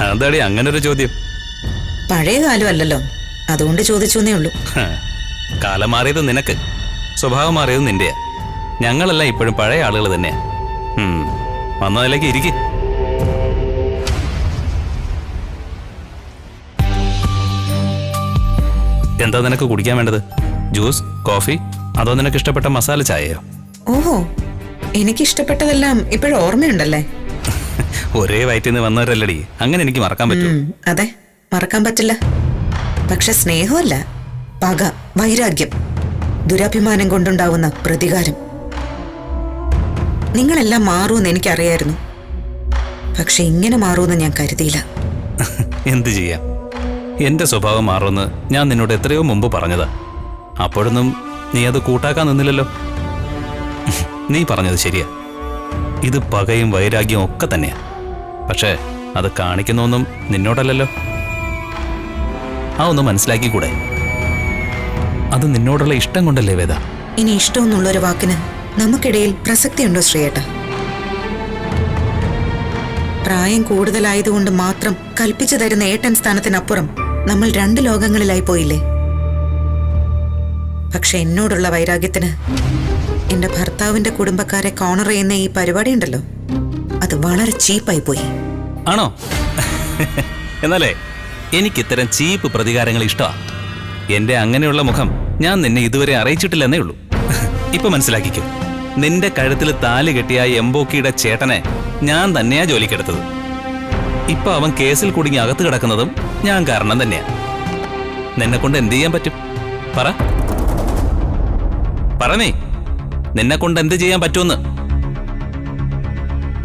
അതെന്താടി അങ്ങനെ ഒരു ചോദ്യം? പഴയ കാലമല്ലല്ലോ അതുകൊണ്ട് ചോദിച്ചു ഉള്ളൂ. ഹ, കാലം മാറിയത് നിനക്ക്. സ്വഭാവം മാറിയത് നിന്റെയാ. ഞങ്ങളെല്ലാം ഇപ്പോഴും പഴയ ആളുകൾ തന്നെയാ. വന്ന വന്നതിലേക്ക് ഇരിക്കും. എന്താ നിനക്ക് കുടിക്കാൻ വേണ്ടത്? ജ്യൂസ് കോഫി അതോ നിനക്ക് ഇഷ്ടപ്പെട്ട മസാല ചായയോ? ഓഹോ എനിക്ക് ഇഷ്ടപ്പെട്ടതെല്ലാം ഇപ്പോഴും ഓർമ്മയുണ്ടല്ലേ? ഒരേ വയറ്റിൽ നിന്ന് വന്നവരല്ലടി. അങ്ങനെ എനിക്ക് മറക്കാൻ പറ്റും അതെ മറക്കാൻ പറ്റില്ല. പക്ഷെ സ്നേഹമല്ല പക വൈരാഗ്യം ദുരഭിമാനം കൊണ്ടുണ്ടാവുന്ന പ്രതികാരം. നിങ്ങളെല്ലാം മാറുമെന്ന് എനിക്കറിയായിരുന്നു. പക്ഷെ ഇങ്ങനെ മാറുമെന്ന് ഞാൻ കരുതിയില്ല. എന്തു ചെയ്യാം? എന്റെ സ്വഭാവം മാറുമെന്ന് ഞാൻ നിന്നോട് എത്രയോ മുമ്പ് പറഞ്ഞതാ. അപ്പോഴൊന്നും നീ അത് കൂട്ടാക്കാൻ നിന്നില്ലല്ലോ. നീ പറഞ്ഞത് ശരിയാ. ഇത് പകയും വൈരാഗ്യവും ഒക്കെ തന്നെയാ. പക്ഷേ അത് കാണിക്കുന്നൊന്നും നിന്നോടല്ലല്ലോ. ആ ഒന്ന് മനസ്സിലാക്കിക്കൂടെ? അത് നിന്നോടുള്ള ഇഷ്ടം കൊണ്ടല്ലേ വേദ? ഇനി ഇഷ്ടമെന്നുള്ളൊരു വാക്കിന് നമുക്കിടയിൽ പ്രസക്തിയുണ്ടോ ശ്രീയേട്ട? പ്രായം കൂടുതലായതുകൊണ്ട് മാത്രം കൽപ്പിച്ചു തരുന്ന ഏട്ടൻ സ്ഥാനത്തിനപ്പുറം നമ്മൾ രണ്ട് ലോകങ്ങളിലായി പോയില്ലേ? പക്ഷെ എന്നോടുള്ള വൈരാഗ്യത്തിന് എന്റെ ഭർത്താവിന്റെ കുടുംബക്കാരെ കോണർ ചെയ്യുന്ന ഈ പരിപാടി ഉണ്ടല്ലോ. അത് വളരെ ചീപ്പായി പോയി. ആണോ? എന്നാലേ എനിക്ക് ഇത്തരം ചീപ്പ് പ്രതികാരങ്ങൾ ഇഷ്ടമാണ് എന്റെ അങ്ങനെയുള്ള മുഖം ഞാൻ നിന്നെ ഇതുവരെ അറിയിച്ചിട്ടില്ലെന്നേ ഉള്ളൂ. ഇപ്പൊ മനസ്സിലാക്കിക്കും. നിന്റെ കഴുത്തിൽ താലി കെട്ടിയ എംബോക്കിയുടെ ചേട്ടനെ ഞാൻ തന്നെയാ ജോലിക്കെടുത്തത്. ഇപ്പൊ അവൻ കേസിൽ കുടുങ്ങി അകത്ത് കിടക്കുന്നതും ഞാൻ കാരണം തന്നെയാ. നിന്നെ കൊണ്ട് എന്ത് ചെയ്യാൻ പറ്റും? പറ. പറഞ്ഞേ നിന്നെ കൊണ്ട് എന്ത് ചെയ്യാൻ പറ്റുമെന്ന്?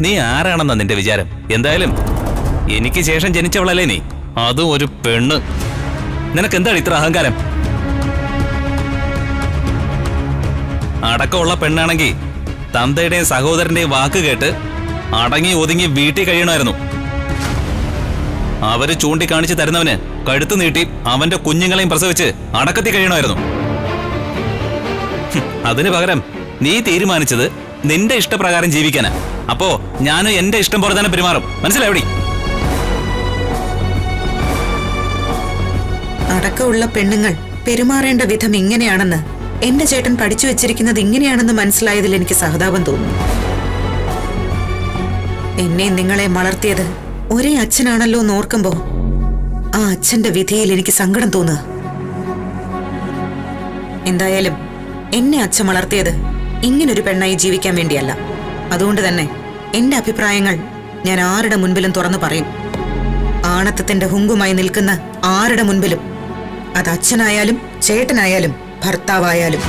നീ ആരാണെന്നാ നിന്റെ വിചാരം? എന്തായാലും എനിക്ക് ശേഷം ജനിച്ചവളല്ലേ നീ? അതും ഒരു പെണ്ണ്. നിനക്ക് എന്താണ് ഇത്ര അഹങ്കാരം? അടക്കമുള്ള പെണ്ണാണെങ്കിൽ തന്തയുടെയും സഹോദരന്റെയും വാക്ക് കേട്ട് അടങ്ങി ഒതുങ്ങി വീട്ടിൽ കഴിയണമായിരുന്നു. അവർ ചൂണ്ടിക്കാണിച്ച് തരുന്നവന് കഴുത്തു നീട്ടി അവന്റെ കുഞ്ഞുങ്ങളെയും പ്രസവിച്ച് അടക്കത്തി കഴിയണമായിരുന്നു. അതിന് പകരം നീ തീരുമാനിച്ചത് നിന്റെ ഇഷ്ടപ്രകാരം ജീവിക്കാനാ. അപ്പോ ഞാനും എന്റെ ഇഷ്ടം പോലെ തന്നെ പെരുമാറും. മനസ്സിലായി അടക്കമുള്ള പെണ്ണുങ്ങൾ പെരുമാറേണ്ട വിധം ഇങ്ങനെയാണെന്ന് എന്റെ ചേട്ടൻ പഠിച്ചു വെച്ചിരിക്കുന്നത് ഇങ്ങനെയാണെന്ന് മനസ്സിലായതിൽ എനിക്ക് സഹതാപം തോന്നുന്നു. എന്നെ നിങ്ങളെ വളർത്തിയത് ഒരേ അച്ഛനാണല്ലോ എന്ന് ആ അച്ഛന്റെ വിധിയിൽ എനിക്ക് സങ്കടം തോന്നുക. എന്തായാലും എന്നെ അച്ഛൻ വളർത്തിയത് ഇങ്ങനൊരു പെണ്ണായി ജീവിക്കാൻ വേണ്ടിയല്ല. അതുകൊണ്ട് തന്നെ എന്റെ അഭിപ്രായങ്ങൾ ഞാൻ ആരുടെ മുൻപിലും തുറന്നു പറയും. ആണത്തത്തിന്റെ ഹുങ്കുമായി നിൽക്കുന്ന ആരുടെ മുൻപിലും? അത് അച്ഛനായാലും ചേട്ടനായാലും ഭർത്താവായാലും.